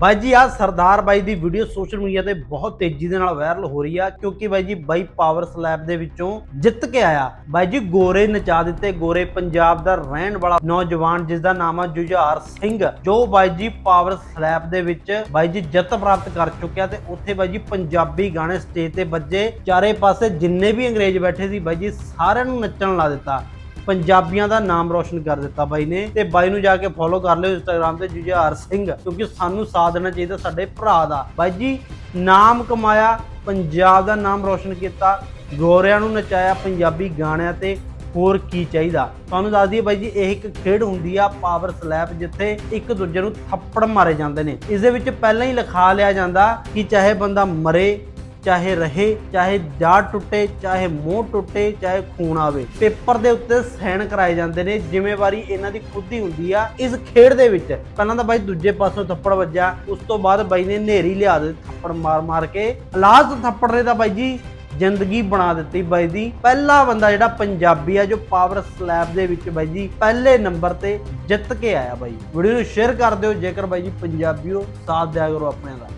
ਬਾਈ ਜੀ ਆ ਸਰਦਾਰ ਬਾਈ ਦੀ ਵੀਡੀਓ ਸੋਸ਼ਲ ਮੀਡੀਆ ਤੇ ਬਹੁਤ ਤੇਜ਼ੀ ਦੇ ਨਾਲ ਵਾਇਰਲ ਹੋ ਰਹੀ ਆ, ਕਿਉਂਕਿ ਬਾਈ ਜੀ, ਬਾਈ ਪਾਵਰ ਸਲੈਬ ਦੇ ਵਿੱਚੋਂ ਜਿੱਤ ਕੇ ਆਇਆ। ਬਾਈ ਜੀ, ਗੋਰੇ ਨਚਾ ਦਿੱਤੇ, ਗੋਰੇ ਪੰਜਾਬ ਦਾ ਰਹਿਣ ਵਾਲਾ ਨੌਜਵਾਨ, ਜਿਸ ਦਾ ਨਾਮ ਆ ਜੁਝਾਰ ਸਿੰਘ, ਜੋ ਬਾਈ ਜੀ ਪਾਵਰ ਸਲੈਬ ਦੇ ਵਿੱਚ ਬਾਈ ਜੀ ਜਿੱਤ ਪ੍ਰਾਪਤ ਕਰ ਚੁੱਕਿਆ ਤੇ ਉੱਥੇ ਬਾਈ ਜੀ ਪੰਜਾਬੀ ਗਾਣੇ ਸਟੇਜ ਤੇ ਵੱਜੇ। ਚਾਰੇ ਪਾਸੇ ਜਿੰਨੇ ਵੀ ਅੰਗਰੇਜ਼ ਬੈਠੇ ਸੀ, ਬਾਈ ਜੀ ਸਾਰਿਆਂ ਨੂੰ ਨੱਚਣ ਲਾ ਦਿੱਤਾ। ਪੰਜਾਬੀਆਂ ਦਾ ਨਾਮ ਰੋਸ਼ਨ ਕਰ ਦਿੱਤਾ ਬਾਈ ਨੇ ਤੇ ਬਾਈ ਨੂੰ ਜਾ ਕੇ ਫੋਲੋ ਕਰ ਲਿਓ ਇੰਸਟਾਗ੍ਰam ਤੇ ਜੁਝਾਰ ਸਿੰਘ, ਕਿਉਂਕਿ ਸਾਨੂੰ ਸਾਥ ਦੇਣਾ ਚਾਹੀਦਾ ਸਾਡੇ ਭਰਾ ਦਾ। ਬਾਈ ਜੀ, ਨਾਮ ਕਮਾਇਆ, ਪੰਜਾਬ ਦਾ ਨਾਮ ਰੋਸ਼ਨ ਕੀਤਾ, ਗੋਰਿਆਂ ਨੂੰ ਨਚਾਇਆ ਪੰਜਾਬੀ ਗਾਣਿਆਂ ਤੇ ਹੋਰ ਕੀ ਚਾਹੀਦਾ? ਤੁਹਾਨੂੰ ਦੱਸ ਦਈਏ ਬਾਈ ਜੀ, ਇਹ ਇੱਕ ਖੇਡ ਹੁੰਦੀ ਆ ਪਾਵਰ ਸਲੈਪ ਜਿੱਥੇ ਇੱਕ ਦੂਜੇ ਨੂੰ ਥੱਪੜ ਮਾਰੇ ਜਾਂਦੇ ਨੇ। ਇਸ ਦੇ ਵਿੱਚ ਪਹਿਲਾਂ ਹੀ ਲਿਖਾ ਲਿਆ ਜਾਂਦਾ ਕਿ ਚਾਹੇ ਬੰਦਾ ਮਰੇ ਚਾਹੇ ਰਹੇ, ਚਾਹੇ ਜਾੜ ਟੁੱਟੇ, ਚਾਹੇ ਮੂੰਹ ਟੁੱਟੇ, ਚਾਹੇ ਖੂਨ ਆਵੇ। ਪੇਪਰ ਦੇ ਉੱਤੇ ਸਾਈਨ ਕਰਾਏ ਜਾਂਦੇ ਨੇ ਜ਼ਿੰਮੇਵਾਰੀ ਇਹਨਾਂ ਦੀ ਖੁਦ ਦੀ ਹੁੰਦੀ ਆ, ਇਸ ਖੇਡ ਦੇ ਵਿੱਚ। ਪਹਿਲਾਂ ਤਾਂ ਬਾਈ ਦੂਜੇ ਪਾਸੋਂ ਥੱਪੜ ਵੱਜਾ ਉਸ ਤੋਂ ਬਾਅਦ ਬਾਈ ਨੇ ਨੇਰੀ ਲਿਆ ਦੇ ਥੱਪੜ ਮਾਰ ਮਾਰ ਕੇ। ਲਾਸਟ ਥੱਪੜ ਨੇ ਤਾਂ ਬਾਈ ਜੀ ਜ਼ਿੰਦਗੀ ਬਣਾ ਦਿੱਤੀ ਬਾਈ ਦੀ। ਪਹਿਲਾ ਬੰਦਾ ਜਿਹੜਾ ਪੰਜਾਬੀ ਆ, ਜੋ ਪਾਵਰ ਸਲੈਬ ਦੇ ਵਿੱਚ ਬਾਈ ਜੀ ਪਹਿਲੇ ਨੰਬਰ ਤੇ ਜਿੱਤ ਕੇ ਆਇਆ ਬਾਈ। ਵੀਡੀਓ ਨੂੰ ਸ਼ੇਅਰ ਕਰ ਦਿਓ, ਜੇਕਰ ਬਾਈ ਜੀ ਪੰਜਾਬੀਓ ਸਾਥ ਦਿਆ ਕਰੋ ਆਪਣੇ ਦਾ।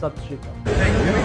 ਸਤਿ ਸ਼੍ਰੀ ਅਕਾਲ।